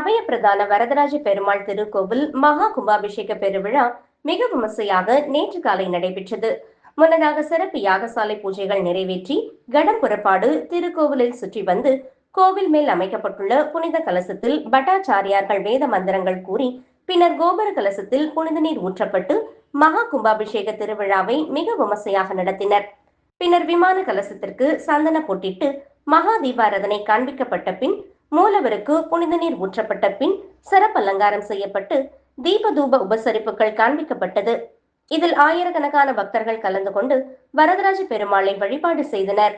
அபயப்பிரதான வரதராஜ பெருமாள் திருக்கோவில் மகா கும்பாபிஷேக பெருவிழா மிக விமர்சையாக நேற்று காலை நடைபெற்றது. முன்னதாக சிறப்பு யாகசாலை பூஜைகள் நிறைவேற்றி கடம் புறப்பாடு திருக்கோவிலில் சுற்றி வந்து கோவில் மேல் அமைக்கப்பட்டுள்ள புனித கலசத்தில் பட்டாச்சாரியார்கள் வேத மந்திரங்கள் கூறி பின்னர் கோபுர கலசத்தில் புனித நீர் ஊற்றப்பட்டு மகா கும்பாபிஷேக திருவிழாவை மிக விமர்சையாக நடத்தினர். பின்னர் விமான கலசத்திற்கு சந்தன பொட்டிட்டு மகா தீபாரதனை காண்பிக்கப்பட்ட பின் மூலவருக்கு புனித நீர் ஊற்றப்பட்ட பின் சிறப்பு அலங்காரம் செய்யப்பட்டு தீப தூப உபசரிப்புகள் காண்பிக்கப்பட்டது. இதில் ஆயிரக்கணக்கான பக்தர்கள் கலந்து கொண்டு வரதராஜ பெருமாளை வழிபாடு செய்தனர்.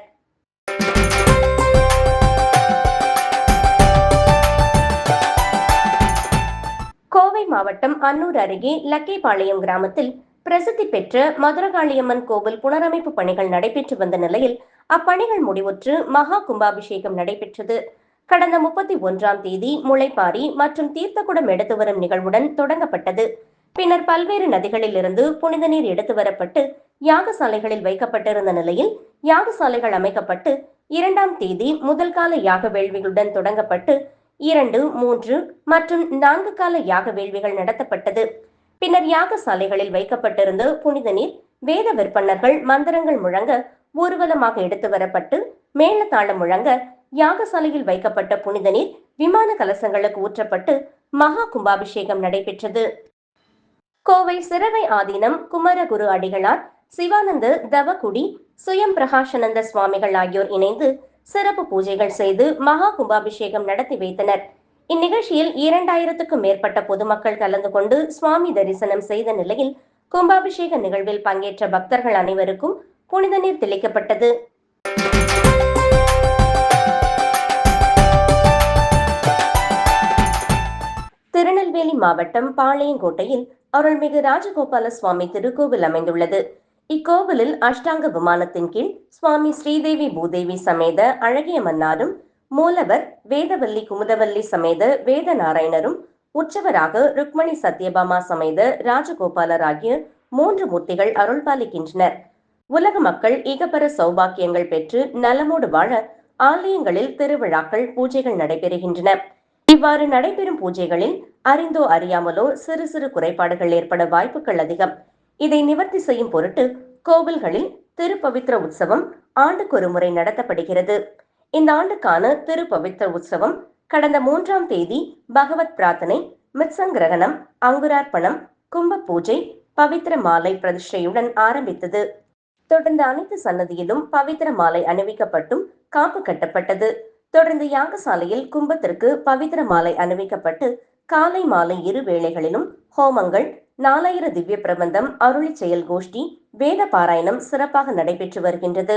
கோவை மாவட்டம் அன்னூர் அருகே லக்கேபாளையம் கிராமத்தில் பிரசித்தி பெற்ற மதுரகாளியம்மன் கோவில் புனரமைப்பு பணிகள் நடைபெற்று வந்த நிலையில் அப்பணிகள் முடிவுற்று மகா கும்பாபிஷேகம் நடைபெற்றது. கடந்த முப்பத்தி ஒன்றாம் தேதி முளைப்பாரி மற்றும் தீர்த்தக்குடம் எடுத்து வரும் நிகழ்வுடன் தொடங்கப்பட்டது. பின்னர் பல்வேறு நதிகளில் இருந்து புனித நீர் எடுத்து வரப்பட்டு யாகசாலைகளில் வைக்கப்பட்டிருந்த நிலையில் யாகசாலைகள் அமைக்கப்பட்டு இரண்டாம் தேதி முதல் கால யாக வேள்விகளுடன் தொடங்கப்பட்டு இரண்டு மூன்று மற்றும் நான்கு கால யாக வேள்விகள் நடத்தப்பட்டது. பின்னர் யாகசாலைகளில் வைக்கப்பட்டிருந்த புனித நீர் வேத விற்பனர்கள் மந்திரங்கள் முழங்க ஊர்வலமாக எடுத்து வரப்பட்டு மேளதாளம் முழங்க யாகசாலையில் வைக்கப்பட்ட புனித நீர் விமான கலசங்களுக்கு ஊற்றப்பட்டு மகா கும்பாபிஷேகம் நடைபெற்றது. கோவை சிறவை ஆதீனம் குமரகுரு அடிகளார் சிவானந்த தவக்குடி சுயம் பிரகாஷானந்த சுவாமிகள் ஆகியோர் இணைந்து சிறப்பு பூஜைகள் செய்து மகா கும்பாபிஷேகம் நடத்தி வைத்தனர். இந்நிகழ்ச்சியில் இரண்டாயிரத்துக்கும் மேற்பட்ட பொதுமக்கள் கலந்து கொண்டு சுவாமி தரிசனம் செய்த நிலையில் கும்பாபிஷேக நிகழ்வில் பங்கேற்ற பக்தர்கள் அனைவருக்கும் புனித நீர் தெளிக்கப்பட்டது. திருநெல்வேலி மாவட்டம் பாளையங்கோட்டையில் அருள்மிகு ராஜகோபால சுவாமி திருக்கோவில் அமைந்துள்ளது. இக்கோவிலில் அஷ்டாங்க விமானத்தின் கீழ் சுவாமி ஸ்ரீதேவி பூதேவி சமேத அழகிய மன்னாரும் மூலவர் வேதவல்லி குமுதவல்லி சமேத வேத நாராயணரும் உற்சவராக ருக்மணி சத்யபாமா சமேத ராஜகோபாலர் ஆகிய மூன்று மூர்த்திகள் அருள்பாலிக்கின்றனர். உலக மக்கள் ஈகப்பர சௌபாக்கியங்கள் பெற்று நலமோடு வாழ ஆலயங்களில் திருவிழாக்கள் பூஜைகள் நடைபெறுகின்றன. இவ்வாறு நடைபெறும் பூஜைகளில் அறிந்தோ அறியாமலோ சிறு சிறு குறைபாடுகள் ஏற்பட வாய்ப்புகள் அதிகம். இதை நிவர்த்தி செய்யும் பொருட்டு கோவில்களில் திருப்பவித்ர உற்சவம் ஆண்டுக்கு ஒரு முறை நடத்தப்படுகிறது. இந்த ஆண்டுக்கான திருப்பவித்ர உற்சவம் கடந்த மூன்றாம் தேதி பகவத் பிரார்த்தனை மித்சங்கிரகணம் அங்குரார்ப்பணம் கும்ப பூஜை பவித்ர மாலை பிரதிஷ்டையுடன் ஆரம்பித்தது. தொடர்ந்து அனைத்து சன்னதியிலும் பவித்ர மாலை அணிவிக்கப்பட்டும் காப்பு கட்டப்பட்டது. தொடர்ந்து யாகசாலையில் கும்பத்திற்கு பவித்ர மாலை அணிவிக்கப்பட்டு காலை மாலை இரு வேளைகளிலும் ஹோமங்கள் நாலாயிர திவ்ய பிரபந்தம் அருளி செயல் கோஷ்டி வேத பாராயணம் சிறப்பாக நடைபெற்று வருகின்றது.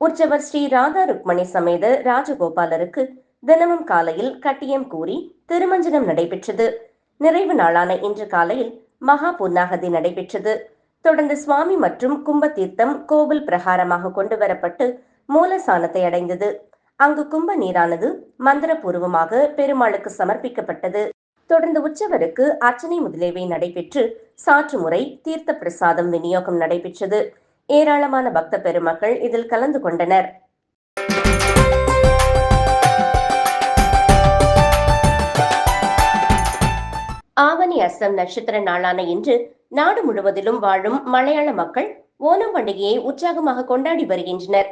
உற்சவர் ஸ்ரீ ராதா ருக்மணி சமேத ராஜகோபாலருக்கு தினமும் காலையில் கட்டியம் கூறி திருமஞ்சனம் நடைபெற்றது. நிறைவு நாளான இன்று காலையில் மகா பூர்ணாகதி நடைபெற்றது. தொடர்ந்து சுவாமி மற்றும் கும்ப தீர்த்தம் கோவில் பிரகாரமாக கொண்டு வரப்பட்டு மூலசானத்தை அடைந்தது. அங்கு கும்ப நீரானது மந்திரபூர்வமாக பெருமாளுக்கு சமர்ப்பிக்கப்பட்டது. தொடர்ந்து உற்சவருக்கு அர்ச்சனை முதலியவை நடைபெற்று சாற்று முறை தீர்த்த பிரசாதம் விநியோகம் நடைபெற்றது. ஏராளமான பக்த பெருமக்கள் இதில் கலந்து கொண்டனர். ஆவணி அஸ்தம் நட்சத்திர நாளான இன்று நாடு முழுவதிலும் வாழும் மலையாள மக்கள் ஓணம் பண்டிகையை உற்சாகமாக கொண்டாடி வருகின்றனர்.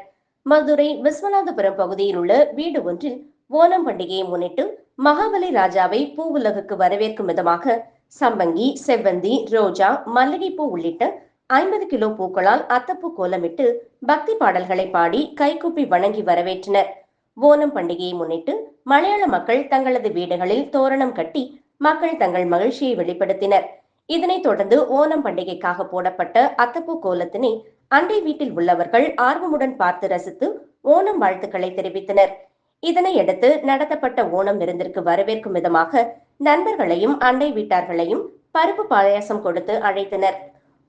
மதுரை விஸ்வநாதபுரம் பகுதியில் உள்ள வீடு ஒன்றில் ஓணம் பண்டிகையை முன்னிட்டு மகாபலி ராஜாவை பூ உலகுக்கு வரவேற்கும் விதமாக சம்பங்கி செவ்வந்தி ரோஜா மல்லிகைப்பூ உள்ளிட்ட ஐம்பது கிலோ பூக்களால் அத்தப்பூ கோலமிட்டு பக்தி பாடல்களை பாடி கைகூப்பி வணங்கி வரவேற்றனர். ஓணம் பண்டிகையை முன்னிட்டு மலையாள மக்கள் தங்களது வீடுகளில் தோரணம் கட்டி மக்கள் தங்கள் மகிழ்ச்சியை வெளிப்படுத்தினர். இதனைத் தொடர்ந்து ஓணம் பண்டிகைக்காக போடப்பட்ட அத்தப்பூ கோலத்தினை அண்டை வீட்டில் உள்ளவர்கள் ஆர்வமுடன் பார்த்து ரசித்து ஓணம் வாழ்த்துக்களை தெரிவித்தனர். இதனையடுத்து நடத்தப்பட்ட ஓணம் விருந்திற்கு வரவேற்கும் விதமாக நண்பர்களையும் அண்டை வீட்டார்களையும் பருப்பு பாயாசம் கொடுத்து அழைத்தனர்.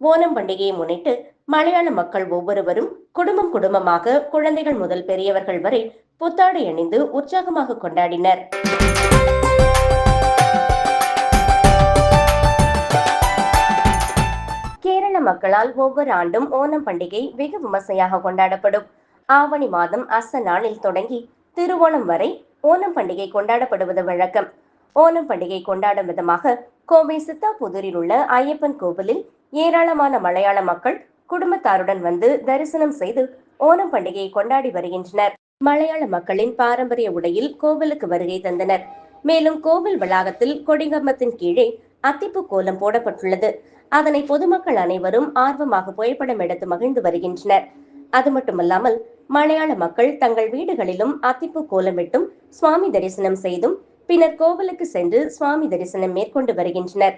ஓணம் பண்டிகையை முன்னிட்டு மலையாள மக்கள் ஒவ்வொருவரும் குடும்பம் குடும்பமாக குழந்தைகள் முதல் பெரியவர்கள் வரை புத்தாடை அணிந்து உற்சாகமாக கொண்டாடினர். கேரள மக்களால் ஒவ்வொரு ஆண்டும் ஓணம் பண்டிகை வெகு விமர்சையாக கொண்டாடப்படும். ஆவணி மாதம் அச நாளில் தொடங்கி திருவோணம் வரை ஓணம் பண்டிகை கொண்டாடப்படுவது வழக்கம். ஓணம் பண்டிகை கொண்டாடும் விதமாக கோவை சித்தாபுதூரில் உள்ள ஐயப்பன் கோவிலில் ஏராளமான மலையாள மக்கள் குடும்பத்தாருடன் வந்து தரிசனம் செய்து ஓணம் பண்டிகையை கொண்டாடி வருகின்றனர். மலையாள மக்களின் பாரம்பரிய உடையில் கோவிலுக்கு வருகை தந்தனர். மேலும் கோவில் வளாகத்தில் கொடிகம்பத்தின் கீழே அத்திப்பு கோலம் போடப்பட்டுள்ளது. அதனை பொதுமக்கள் அனைவரும் ஆர்வமாக புகைப்படம் எடுத்து மகிழ்ந்து வருகின்றனர். அது மட்டுமல்லாமல் மலையாள மக்கள் தங்கள் வீடுகளிலும் அத்திப்பு கோலமிட்டும் சுவாமி தரிசனம் செய்தும் பின்னர் கோவிலுக்கு சென்று சுவாமி தரிசனம் மேற்கொண்டு வருகின்றனர்.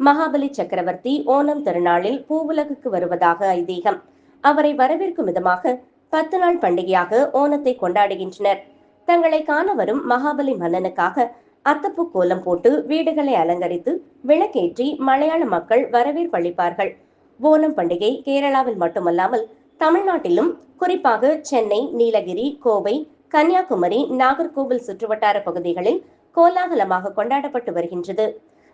மகாபலி சக்கரவர்த்தி ஓணம் திருநாளில் பூவுலகுக்கு வருவதாக ஐதீகம். அவரை வரவேற்கும் விதமாக பத்து நாள் பண்டிகையாக ஓணத்தை கொண்டாடுகின்றனர். தங்களை காண வரும் மகாபலி மன்னனுக்காக அத்தப்பு கோலம் போட்டு வீடுகளை அலங்கரித்து விளக்கேற்றி மலையாள மக்கள் வரவேற்பளிப்பார்கள் ஓணம் பண்டிகை கேரளாவில் மட்டுமல்லாமல் தமிழ்நாட்டிலும் குறிப்பாக சென்னை நீலகிரி கோவை கன்னியாகுமரி நாகர்கோவில் சுற்றுவட்டார பகுதிகளில் கோலாகலமாக கொண்டாடப்பட்டு வருகின்றது.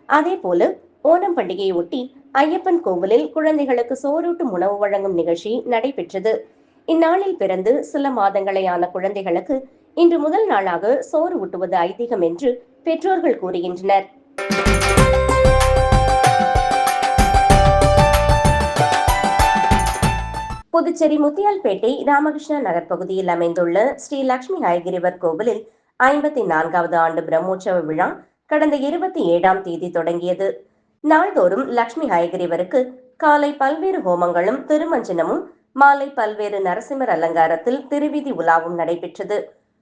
அதே போல ஓணம் பண்டிகையை ஒட்டி ஐயப்பன் கோவிலில் குழந்தைகளுக்கு சோறூட்டும் உணவு வழங்கும் நிகழ்ச்சி நடைபெற்றது. இந்நாளில் பிறந்து சில மாதங்களையான ஆன குழந்தைகளுக்கு இன்று முதல் நாளாக சோறு ஊட்டுவது ஐதீகம் என்று பெற்றோர்கள் கூறுகின்றனர். புதுச்சேரி முத்தியால்பேட்டை ராமகிருஷ்ண நகர் பகுதியில் அமைந்துள்ள ஸ்ரீ லட்சுமி ஹயகிரிவர் கோவிலில் ஐம்பத்தி நான்காவது ஆண்டு பிரம்மோற்சவ விழா கடந்த இருபத்தி ஏழாம் தேதி தொடங்கியது. நாள்தோறும் லட்சுமி ஹயகிரிவருக்கு காலை பல்வேறு ஹோமங்களும் திருமஞ்சனமும் மாலை பல்வேறு நரசிம்மர் அலங்காரத்தில் திருவிதி உலாவும் நடைபெற்றது.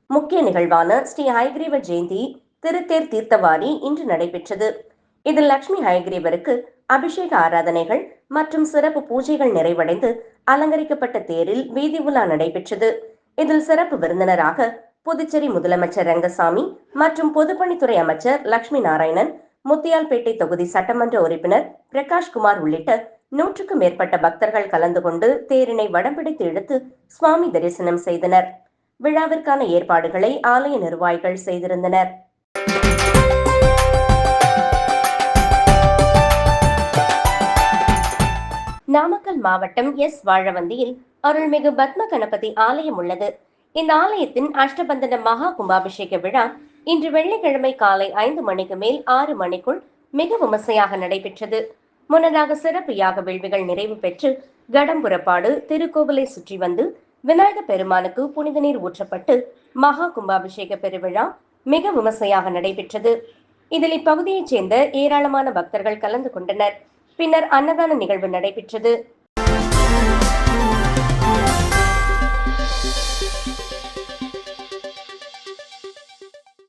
முக்கிய நிகழ்வான ஸ்ரீ ஹயகிரீவ ஜெயந்தி திருத்தேர் தீர்த்தவாரி இன்று நடைபெற்றது. இதில் லட்சுமி ஹயகிரீவருக்கு அபிஷேக ஆராதனைகள் மற்றும் சிறப்பு பூஜைகள் நிறைவடைந்து அலங்கரிக்கப்பட்ட தேரில் வீதி உலா நடைபெற்றது. இதில் சிறப்பு விருந்தினராக புதுச்சேரி முதலமைச்சர் ரங்கசாமி மற்றும் பொதுப்பணித்துறை அமைச்சர் லட்சுமி நாராயணன் முத்தியால்பேட்டை தொகுதி சட்டமன்ற உறுப்பினர் பிரகாஷ்குமார் உள்ளிட்ட நூற்றுக்கும் மேற்பட்ட பக்தர்கள் கலந்து கொண்டு தேரினை வடம்பிடித்து இழுத்து சுவாமி தரிசனம் செய்தனர். விழாவிற்கான ஏற்பாடுகளை ஆலய நிர்வாகிகள் செய்திருந்தனர். நாமக்கல் மாவட்டம் எஸ் வாழவந்தியில் அருள்மிகு பத்ம கணபதி ஆலயம் உள்ளது. இந்த ஆலயத்தின் அஷ்டபந்தன மகா கும்பாபிஷேக விழா இன்று வெள்ளிக்கிழமை காலை ஐந்து மணிக்கு மேல் ஆறு மணிக்குள் மிக விமர்சையாக நடைபெற்றது. முன்னதாக சிறப்பு யாக வேள்விகள் நிறைவு பெற்று கடம்புறப்பாடு திருக்கோவிலை சுற்றி வந்து விநாயக பெருமானுக்கு புனித நீர் ஊற்றப்பட்டு மகா கும்பாபிஷேக பெருவிழா மிக விமர்சையாக நடைபெற்றது. இதில் இப்பகுதியைச் சேர்ந்த ஏராளமான பக்தர்கள் கலந்து கொண்டனர். பின்னர் அன்னதான நிகழ்வு நடைபெற்றது.